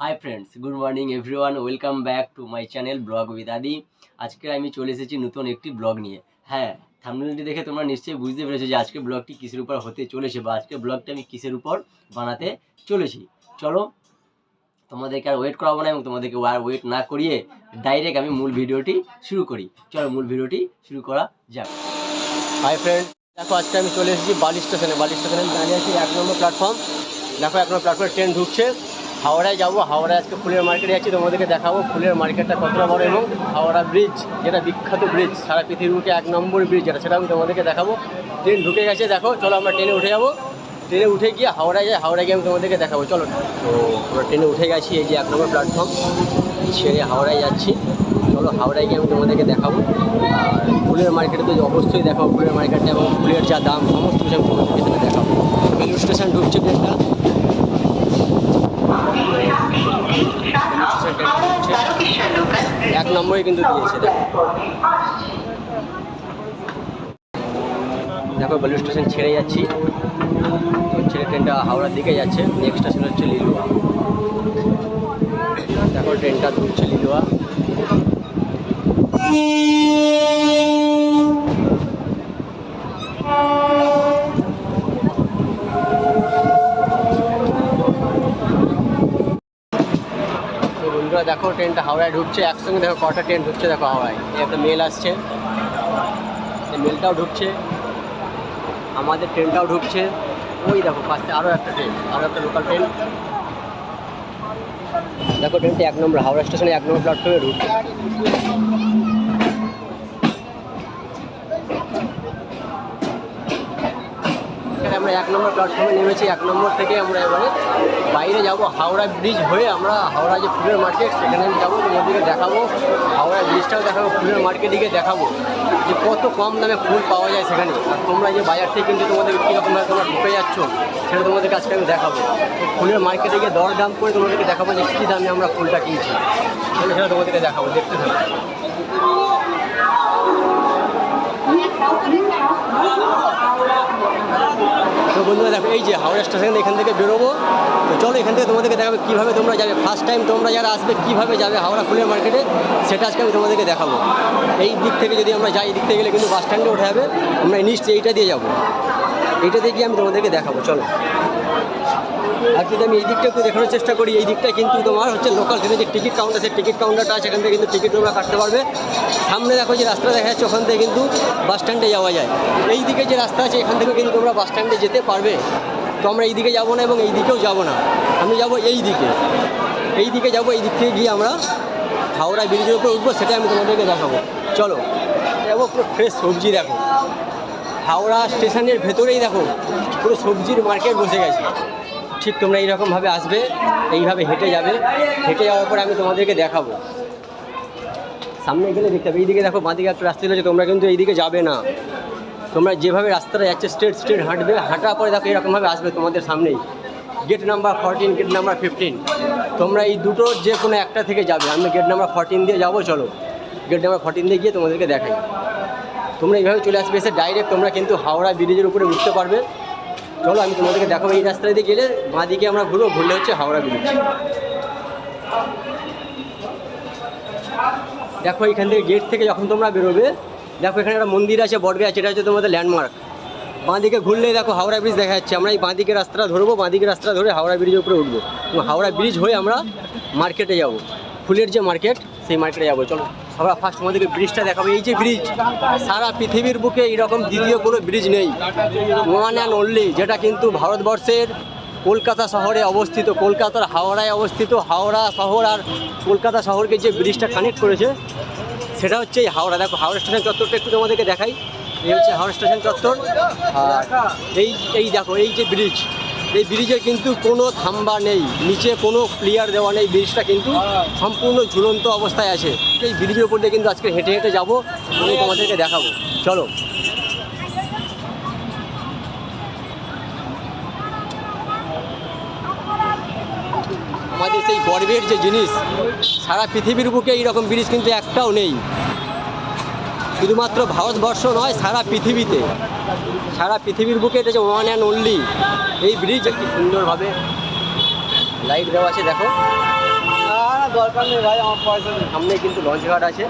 Hi friends good morning everyone welcome back to my channel blog with Adi আজকে আমি চলে এসেছি নতুন একটি ব্লগ নিয়ে। হ্যাঁ থামনেলটি দেখে তোমরা নিশ্চয়ই বুঝতে পেরেছ যে আজকে ব্লগটি কিসের উপর হতে চলেছে বা আজকে ব্লগটি আমি কিসের উপর বানাতে চলেছি। চলো, তোমাদেরকে আর ওয়েট করাবো না এবং তোমাদেরকে আর ওয়েট না করিয়ে ডাইরেক্ট আমি মূল ভিডিওটি শুরু করি। চলো, মূল ভিডিওটি শুরু করা যাক। হাই ফ্রেন্ড দেখো আজকে আমি চলে এসেছি বালি স্টেশনে। বালি স্টেশনে দাঁড়িয়ে আছি এক নম্বর প্ল্যাটফর্ম দেখো এক নম্বর প্ল্যাটফর্মে ট্রেন ঢুকছে। হাওড়ায় যাব, হাওড়ায় আজকে ফুলের মার্কেটে যাচ্ছি তোমাদেরকে দেখাবো ফুলের মার্কেটটা কতটা বড় এবং হাওড়া ব্রিজ যেটা বিখ্যাত ব্রিজ সারা পৃথিবীর বুকে এক নম্বর ব্রিজ যেটা সেটা আমি তোমাদেরকে দেখাবো। ট্রেন ঢুকে গেছে, দেখো, চলো আমরা ট্রেনে উঠে যাব। ট্রেনে উঠে গিয়ে হাওড়ায় যাই, হাওড়ায় গিয়ে আমি তোমাদেরকে দেখাবো, চলো তো আমরা ট্রেনে উঠে গেছি, এই যে এক নম্বর প্ল্যাটফর্ম ছেড়ে হাওড়ায় যাচ্ছি। চলো হাওড়ায় গিয়ে আমি তোমাদেরকে দেখাবো। আর ফুলের মার্কেটে তো অবশ্যই দেখাবো ফুলের মার্কেটটা এবং ফুলের যা দাম, সমস্ত কিছু আমি তোমাদেরকে দেখাবো। রেল স্টেশন ঢুকছে ট্রেনটা এক নম্বরে কিন্তু দিয়েছে। দেখো বেলু স্টেশন ছেড়ে যাচ্ছি। ছেড়ে ট্রেনটা হাওড়ার দিকে যাচ্ছে। নেক্সট স্টেশন হচ্ছে লিলুয়া। দেখো ট্রেনটা ঢুকছে লিলুয়া তো বন্ধুরা, দেখো, ট্রেনটা হাওড়ায় ঢুকছে। একসঙ্গে দেখো কটা ট্রেন ঢুকছে, দেখো হাওড়ায়। একটা মেল আসছে। মেলটাও ঢুকছে। আমাদের ট্রেনটাও ঢুকছে। ওই দেখো, পাশে আরও একটা ট্রেন আরও একটা লোকাল ট্রেন দেখো, ট্রেনটা এক নম্বর, হাওড়া স্টেশনে এক নম্বর প্ল্যাটফর্মে ঢুকছে। আমরা এক নম্বর প্ল্যাটফর্মে নেমেছি, এক নম্বর থেকে আমরা এবারে বাইরে যাব, হাওড়া ব্রিজ হয়ে আমরা হাওড়া যে ফুলের মার্কেট সেখানে আমি যাব, তোমাদেরকে দেখাবো, হাওড়া ব্রিজটাও দেখাবো, ফুলের মার্কেট মার্কেটে দেখাবো, যে কত কম দামে ফুল পাওয়া যায় সেখানে। আর তোমরা যে বাজার থেকে কিন্তু তোমাদের কীরকমভাবে তোমরা ঢুকে যাচ্ছ, সেটা তোমাদেরকে আজকে আমি দেখাবো। ফুলের মার্কেটে গিয়ে দর দাম করে তোমাদেরকে দেখাবো যে কী দামে আমরা ফুলটা কিনছি। সেটা তোমাদেরকে দেখাবো, দেখতে থাকো। তো বন্ধুরা দেখো, এই যে হাওড়া স্টেশন এখান থেকে বেরোবো। তো চলো এখান থেকে তোমাদেরকে দেখাবে কীভাবে তোমরা যাবে। ফার্স্ট টাইম তোমরা যারা আসবে, কীভাবে যাবে হাওড়া ফুলের মার্কেটে সেটা আজকে আমি তোমাদেরকে দেখাবো। এই দিক থেকে যদি আমরা যাই, এই দিক থেকে গেলে কিন্তু বাস স্ট্যান্ডে উঠে যাবে। আমরা নিশ্চয়ই এইটা দিয়ে যাব। দিয়ে গিয়ে আমি তোমাদেরকে দেখাবো, চলো। আর যদি আমি এই দিকটা একটু দেখানোর চেষ্টা করি, এই দিকটা কিন্তু তোমার হচ্ছে লোকাল ট্রেনের যে টিকিট কাউন্টার সেই টিকিট কাউন্টারটা আছে, এখান থেকে কিন্তু টিকিট তোমরা কাটতে পারবে। সামনে দেখো যে রাস্তা দেখা যাচ্ছে, ওখান থেকে কিন্তু বাস স্ট্যান্ডে যাওয়া যায়। এই দিকে যে রাস্তা আছে, এখান থেকে কিন্তু তোমরা বাস স্ট্যান্ডে যেতে পারবে। তো আমরা এই দিকে যাব না এবং এই দিকেও যাব না। আমি যাব এই দিকে। এই দিকে যাব, এই দিক থেকে গিয়ে আমরা হাওড়া ব্রিজের উপরে উঠবো, সেটাই আমি তোমাদেরকে দেখাবো। চলো। দেখো পুরো ফ্রেশ সবজি দেখো। হাওড়া স্টেশনের ভেতরেই দেখো, পুরো সবজির মার্কেট বসে গেছে। ঠিক তোমরা এইরকমভাবে আসবে, এইভাবে হেঁটে যাবে। হেঁটে যাওয়ার পর আমি তোমাদেরকে দেখাবো। সামনে গেলে দেখতে হবে এইদিকে দেখো বাঁদিকে একটা রাস্তা রয়েছে, তোমরা কিন্তু এইদিকে যাবে না। তোমরা যেভাবে রাস্তাটা যাচ্ছে স্ট্রেট স্ট্রেট হাঁটবে, হাঁটার পরে দেখো এরকমভাবে আসবে তোমাদের সামনেই। Gate number fourteen gate number fifteen তোমরা এই দুটোর যে কোনো একটা থেকে যাবে। আমি গেট নাম্বার ফরটিন দিয়ে যাব, চলো। গেট নাম্বার ফরটিন দিয়ে গিয়ে তোমাদেরকে দেখাই। তোমরা এইভাবে চলে আসবে এসে ডাইরেক্ট তোমরা কিন্তু হাওড়া ব্রিজের উপরে উঠতে পারবে। চলো, আমি তোমাদেরকে দেখাবো এই রাস্তা দিয়ে গেলে বাঁ দিকে আমরা ঘুরবো, ঘুরলে হচ্ছে হাওড়া ব্রিজ দেখো এখান থেকে গেট থেকে যখন তোমরা বেরোবে, দেখো এখানে একটা মন্দির আছে বটবে আছে এটা হচ্ছে তোমাদের ল্যান্ডমার্ক বাঁ দিকে ঘুরলেই দেখো হাওড়া ব্রিজ দেখা যাচ্ছে, আমরা এই বাঁ দিকে রাস্তাটা ধরবো বাঁ দিকে রাস্তাটা ধরে হাওড়া ব্রিজের উপরে উঠবো। এবং হাওড়া ব্রিজ হয়ে আমরা মার্কেটে যাব। ফুলের যে মার্কেট সেই মার্কেটে যাব, চলো। আমরা ফার্স্ট তোমাদেরকে ব্রিজটা দেখাবো। এই যে ব্রিজ সারা পৃথিবীর বুকে এরকম দ্বিতীয় কোনো ব্রিজ নেই। ওয়ান অ্যান্ড অনলি যেটা কিন্তু ভারতবর্ষের কলকাতা শহরে অবস্থিত। কলকাতার হাওড়ায় অবস্থিত। হাওড়া শহর আর কলকাতা শহরকে যে ব্রিজটা কানেক্ট করেছে, সেটা হচ্ছে এই হাওড়া। দেখো, হাওড়া স্টেশন চত্বরটা একটু তোমাদেরকে দেখাই। এই হচ্ছে হাওড়া স্টেশন চত্বর। আর এই এই দেখো, এই যে ব্রিজ এই ব্রিজে কিন্তু কোনো থাম্বা নেই, নিচে কোনো ক্লিয়ার দেওয়া নেই, ব্রিজটা কিন্তু সম্পূর্ণ ঝুলন্ত অবস্থায় আছে। এই ব্রিজের উপর দিয়ে কিন্তু আজকে হেঁটে হেঁটে যাব, আমি তোমাদেরকে দেখাবো। চলো। আমাদের সেই গর্বের যে জিনিস, সারা পৃথিবীর বুকে এইরকম ব্রিজ কিন্তু একটাও নেই। শুধুমাত্র ভারতবর্ষ নয় সারা পৃথিবীতে। সারা পৃথিবীর বুকে এটা যে ওয়ান অ্যান্ড অনলি এই ব্রিজ একটি সুন্দরভাবে লাইট দেওয়া আছে দেখো। দরকার নেই ভাই আমার পয়সা সামনে কিন্তু লঞ্চ ঘাট আছে।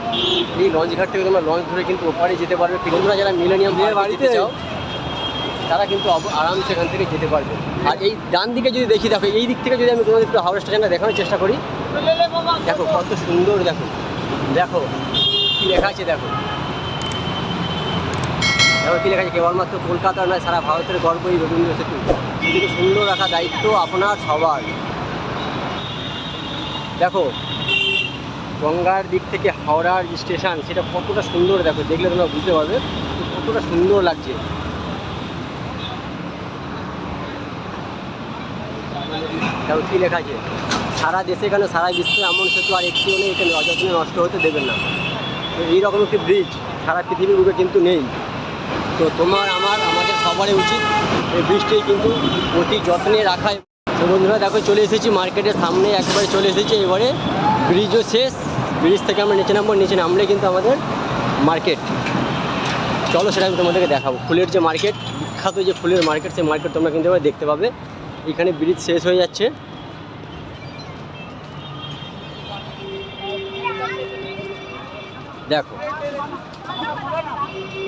এই লঞ্চ ঘাট থেকে তোমরা লঞ্চ ধরে কিন্তু ওপারে যেতে পারবে। তোমরা যারা মিলেনিয়াম বাড়িতে? চাও তারা কিন্তু আরামসে এখান থেকে যেতে পারবে। আর এই ডান দিকে যদি দেখি দেখো এই দিক থেকে যদি আমি তোমাদের একটু হাওড়া স্টেশনটা দেখানোর চেষ্টা করি। দেখো কত সুন্দর দেখো। দেখো কি লেখা আছে দেখো। কি লেখা আছে, কেবলমাত্র কলকাতার নয়, সারা ভারতের গর্ব এই রবীন্দ্র সেতু। সেটিকে সুন্দর রাখা দায়িত্ব আপনার সবার। দেখো, গঙ্গার দিক থেকে হাওড়ার স্টেশন, সেটা কতটা সুন্দর দেখো, দেখলে তোমরা বুঝতে পারবে কতটা সুন্দর লাগছে। কী লেখা আছে, সারা দেশে কেন সারা বিশ্বে এমন সেতু আর একটিও নেই, এখানে অযত্নে নষ্ট হতে দেবেন না। এইরকম একটি ব্রিজ সারা পৃথিবীর বুকে কিন্তু নেই। তো তোমার আমার, আমাদের সবারই উচিত এই ব্রিজটি কিন্তু অতি যত্নে রাখা তো বন্ধুরা, দেখো, চলে এসেছি মার্কেটের সামনে, একবারে চলে এসেছি এবারে। ব্রিজও শেষ, ব্রিজ থেকে আমরা নিচে নামবো, নিচে নামলে কিন্তু আমাদের মার্কেট। চলো, সেটা আমি তোমাদেরকে দেখাবো। ফুলের যে মার্কেট, বিখ্যাত যে ফুলের মার্কেট, সেই মার্কেট তোমরা কিন্তু এবার দেখতে পাবে। এখানে ব্রিজ শেষ হয়ে যাচ্ছে। দেখো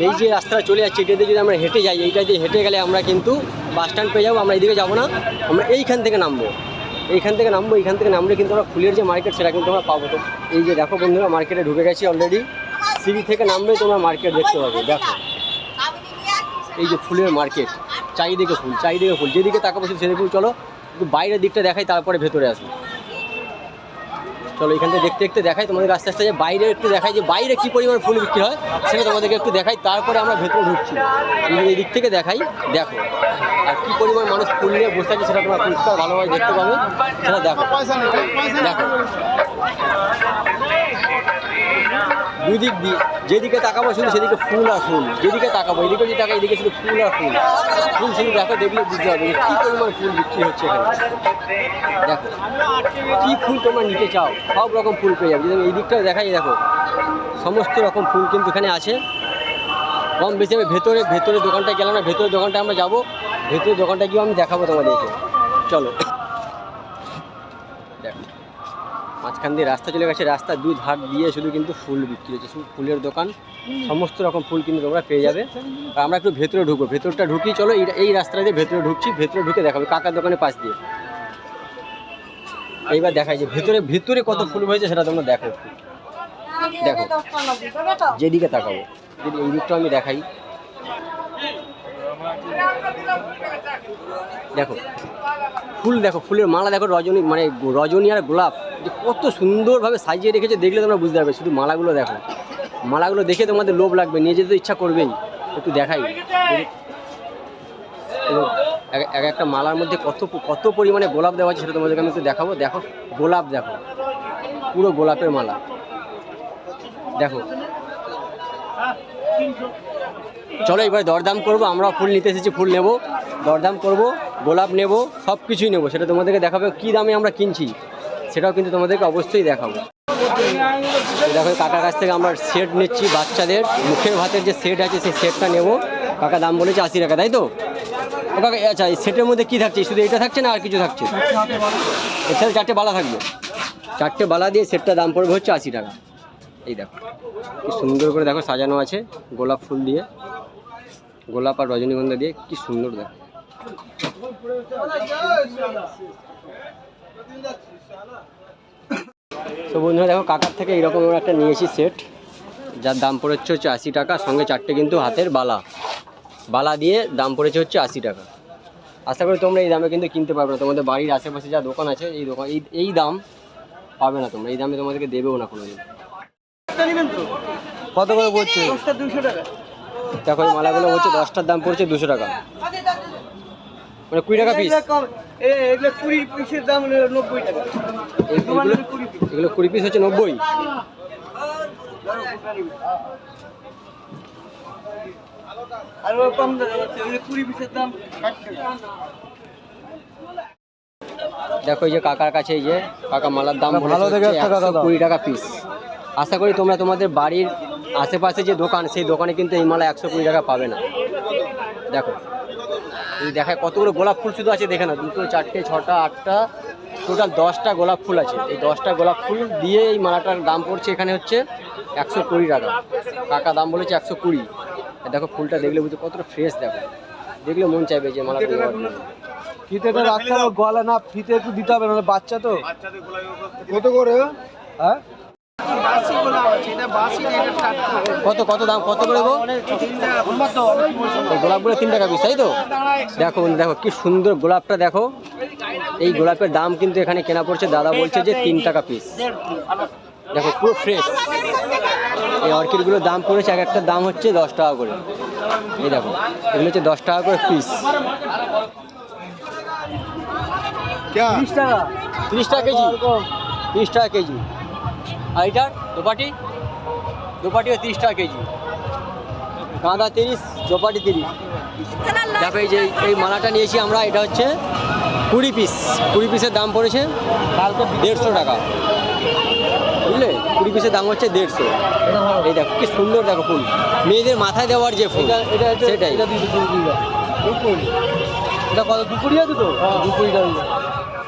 এই যে রাস্তাটা চলে যাচ্ছে এটা দিয়ে যদি আমরা হেঁটে যাই, এইটা দিয়ে হেঁটে গেলে আমরা কিন্তু বাস স্ট্যান্ড পেয়ে যাব, আমরা এইদিকে যাব না, আমরা এইখান থেকে নামবো। এইখান থেকে নামবো, এইখান থেকে নামলে কিন্তু আমরা ফুলের যে মার্কেট সেটা কিন্তু আমরা পাবো। তো এই যে দেখো বন্ধুরা মার্কেটে ঢুকে গেছি অলরেডি সিঁড়ি থেকে নামলে তোমরা মার্কেট দেখতে পাবে, দেখো। এই যে ফুলের মার্কেট চারিদিকে ফুল চারিদিকে ফুল। যেদিকে তাকাবো সেদিকে ফুল। চলো, একটু বাইরের দিকটা দেখাই, তারপরে ভেতরে আসি চলো, এখান থেকে দেখতে দেখতে দেখাই তোমাদের আস্তে আস্তে যে বাইরে একটু দেখাই যে বাইরে কি পরিমাণ ফুল বিক্রি হয়, সেটা তোমাদেরকে একটু দেখাই, তারপরে আমরা ভেতরে ঢুকছি। আমি এই দিক থেকে দেখাই, দেখো, আর কি পরিমাণ মানুষ ফুল নিয়ে বসে আছে সেটা তোমরা পরিষ্কার ভালোভাবে দেখতে পাবে। সেটা দেখো। দেখো। দুদিক দিয়ে, যেদিকে তাকাবো শুধু সেদিকে ফুল আর ফুল। যেদিকে তাকাবো, এদিকে যদি টাকা এদিকে শুধু ফুল আর ফুল। ফুল শুধু দেখো, দেখলে বুঝতে হবে যে কী পরিমাণ ফুল বিক্রি হচ্ছে এখানে। দেখো, কী ফুল তোমরা নিতে চাও, সব রকম ফুল পেয়ে যাবে। এই দিকটা দেখাই, দেখো, সমস্ত রকম ফুল কিন্তু এখানে আছে। কম বেশি আমি ভেতরে ভেতরে দোকানটা গেলাম না, ভেতরের দোকানটা আমরা যাব। ভেতরের দোকানটা গিয়ে আমি দেখাবো তোমাদেরকে। চলো দেখো মাঝখান দিয়ে রাস্তা চলে গেছে, রাস্তার দুই ধার দিয়ে শুধু কিন্তু ফুল বিক্রি হচ্ছে। শুধু ফুলের দোকান, সমস্ত রকম ফুল কিন্তু তোমরা পেয়ে যাবে। আমরা একটু ভেতরে ঢুকবো। ভেতরটা ঢুকি, চলো এই- রাস্তাটা দিয়ে ভেতরে ঢুকছি, ভেতরে ঢুকে দেখাবে। কাকার দোকানের পাশ দিয়ে। এইবার দেখাই যে ভেতরে ভেতরে কত ফুল হয়েছে সেটা তোমরা দেখো দেখো, যেদিকে তাকাবো। যদি এই দিকটা আমি দেখাই। দেখো ফুল দেখো, ফুলের মালা দেখো, রজনী মানে রজনী আর গোলাপ। যে কত সুন্দরভাবে সাজিয়ে রেখেছে, দেখলে তোমরা বুঝতে পারবে, শুধু মালাগুলো দেখো। মালাগুলো দেখে তোমাদের লোভ লাগবে, নিয়ে যেতে ইচ্ছা করবেই। একটু দেখাই। এক একটা মালার মধ্যে কত কত পরিমাণে গোলাপ দেওয়া আছে সেটা তোমাদেরকে আমি একটু দেখাবো। দেখো, গোলাপ দেখো, পুরো গোলাপের মালা। দেখো। চলো এবার দরদাম করব, আমরা ফুল নিতে এসেছি, ফুল নেব। দরদাম করব, গোলাপ নেব সব কিছুই নেব। সেটা তোমাদেরকে দেখাবে, কী দামে আমরা কিনছি, সেটাও কিন্তু তোমাদেরকে অবশ্যই দেখাবো। দেখো, কাকার কাছ থেকে আমরা সেট নিচ্ছি বাচ্চাদের। মুখের ভাতের যে সেট আছে, সেই সেটটা নেব। কাকা দাম বলেছে আশি টাকা, তাই তো? কাকা আচ্ছা এই সেটের মধ্যে কী থাকছে? শুধু এটা থাকছে না আর কিছু থাকছে? এছাড়া চারটে বালা থাকবে। চারটে বালা দিয়ে সেটটা দাম পড়বে হচ্ছে আশি টাকা। এই দেখো সুন্দর করে দেখো সাজানো আছে গোলাপ ফুল দিয়ে। গোলাপ আর রজনীগন্ধা দিয়ে কি সুন্দর দেখো। তো বন্ধুরা দেখো কাকার থেকে এইরকম আমরা একটা নিয়েছি সেট যার দাম পড়েছে হচ্ছে আশি টাকা সঙ্গে চারটে কিন্তু হাতের বালা। বালা দিয়ে দাম পড়েছে হচ্ছে আশি টাকা। আশা করি তোমরা এই দামে কিন্তু কিনতে পারবে না। তোমাদের বাড়ির আশেপাশে যা দোকান আছে এই দোকান এই এই দাম পাবে না তোমরা। এই দামে তোমাদেরকে দেবেও না কোনোদিন। কত করে পড়ছে? দেখো এই মালাগুলো হচ্ছে দশটার দাম পড়ছে দুশো টাকা। মানে কুড়ি টাকা পিস এগুলো কুড়ি পিসের দাম নব্বই টাকা। এগুলো এগুলো কুড়ি পিস হচ্ছে নব্বই। আর কম দাম আছে ওই কুড়ি পিসের দাম দেখো এই যে কাকার কাছে এই যে কাকা মালার দাম ভালো। কুড়ি টাকা পিস আশা করি তোমরা তোমাদের বাড়ির আশেপাশে যে দোকান সেই দোকানে কিন্তু এই মালা একশো কুড়ি টাকা পাবে না। দেখো এই দেখায় কতগুলো গোলাপ ফুল শুধু আছে দেখে না দুটো চারটে ছটা আটটা টোটাল দশটা গোলাপ ফুল আছে। এই দশটা গোলাপ ফুল দিয়ে এই মালাটার দাম পড়ছে এখানে হচ্ছে একশো কুড়ি টাকা। কাকা দাম বলেছে একশো কুড়ি। দেখো ফুলটা দেখলে বুঝতে কতটা ফ্রেশ দেখো। দেখলে মন চাইবে যে মালাটা। ফিতেটা রাখতে হবে গলা না ফিতে একটু দিতে হবে নাহলে বাচ্চা তো। কত করে? হ্যাঁ? কত কত দাম কত করে গো গোলাপগুলো তিন টাকা পিস তাই তো? দেখো দেখো কি সুন্দর গোলাপটা দেখো। এই গোলাপের দাম কিন্তু এখানে কেনা পড়ছে। দাদা বলছে যে তিন টাকা পিস। দেখো পুরো ফ্রেশ এই অর্কিডগুলোর দাম পড়েছে এক একটা দাম হচ্ছে দশ টাকা করে। এই দেখো এগুলো হচ্ছে দশ টাকা করে পিস তিরিশ টাকা। তিরিশ টাকা কেজি। তিরিশ টাকা কেজি। আর এটার দোপাটি? দোপাটিও তিরিশ টাকা কেজি। গাঁদা তিরিশ দোপাটি তিরিশ। দেখো এই যে এই মালাটা নিয়েছি আমরা এটা হচ্ছে কুড়ি পিস। কুড়ি পিসের দাম পড়েছে কালকে দেড়শো টাকা। বুঝলে? কুড়ি পিসের দাম হচ্ছে দেড়শো। এই দেখো কি সুন্দর দেখো ফুল। মেয়েদের মাথায় দেওয়ার যে ফুল সেটাই। এটা কত? দুপুরি দুটো তো? দুপুরিটা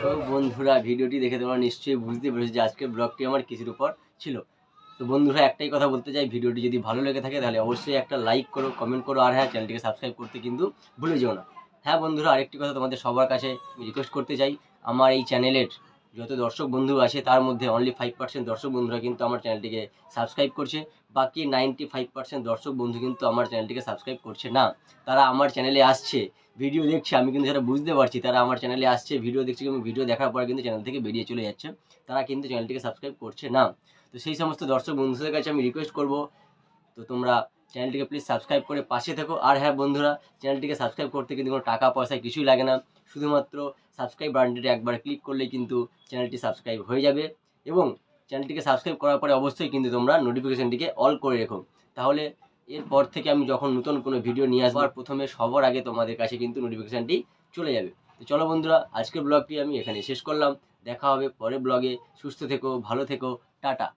তো বন্ধুরা, ভিডিওটি দেখে তোমরা নিশ্চয়ই বুঝতে পেরেছ যে আজকের ব্লগটি আমার কিছুর উপর ছিল। তো বন্ধুরা, একটাই কথা বলতে চাই, ভিডিওটি যদি ভালো লেগে থাকে তাহলে অবশ্যই একটা লাইক করো কমেন্ট করো, আর হ্যাঁ চ্যানেলটিকে সাবস্ক্রাইব করতে কিন্তু ভুলে যেও না। হ্যাঁ বন্ধুরা, আরেকটি কথা তোমাদের সবার কাছে রিকোয়েস্ট করতে চাই, আমার এই চ্যানেলের যত দর্শক বন্ধু আছে, তার মধ্যে অনলি ফাইভ পার্সেন্ট দর্শক বন্ধুরা কিন্তু আমার চ্যানেলটিকে সাবস্ক্রাইব করছে, বাকি নাইনটি ফাইভ পার্সেন্ট দর্শক বন্ধু কিন্তু আমার চ্যানেলটিকে সাবস্ক্রাইব করছে না। তারা আমার চ্যানেলে আসছে ভিডিও দেখছে, আমি কিন্তু সেটা বুঝতে পারছি। তারা আমার চ্যানেলে আসছে, ভিডিও দেখছে, এবং ভিডিও দেখার পরে কিন্তু চ্যানেল থেকে বেরিয়ে চলে যাচ্ছে। তারা কিন্তু চ্যানেলটিকে সাবস্ক্রাইব করছে না। তো সেই সমস্ত দর্শক বন্ধুদের কাছে আমি রিকোয়েস্ট করব, তো তোমরা চ্যানেলটিকে প্লিজ সাবস্ক্রাইব করে পাশে থেকো। আর হ্যাঁ বন্ধুরা চ্যানেলটিকে সাবস্ক্রাইব করতে কিন্তু কোনো টাকা, পয়সা কিছুই লাগে না। শুধুমাত্র সাবস্ক্রাইব বাটনটি একবার ক্লিক করলেই কিন্তু চ্যানেলটি সাবস্ক্রাইব হয়ে যাবে। এবং চ্যানেলটিকে সাবস্ক্রাইব করার পরে অবশ্যই কিন্তু তোমরা নোটিফিকেশানটিকে অল করে রেখো। তাহলে এরপর থেকে আমি যখন নতুন কোনো ভিডিও নিয়ে আসব, আর প্রথমে সবার আগে তোমাদের কাছে কিন্তু নোটিফিকেশানটি চলে যাবে। তো চলো বন্ধুরা, আজকের ব্লগটি আমি এখানে শেষ করলাম। দেখা হবে পরের ব্লগে সুস্থ থেকো, ভালো থেকো, টাটা।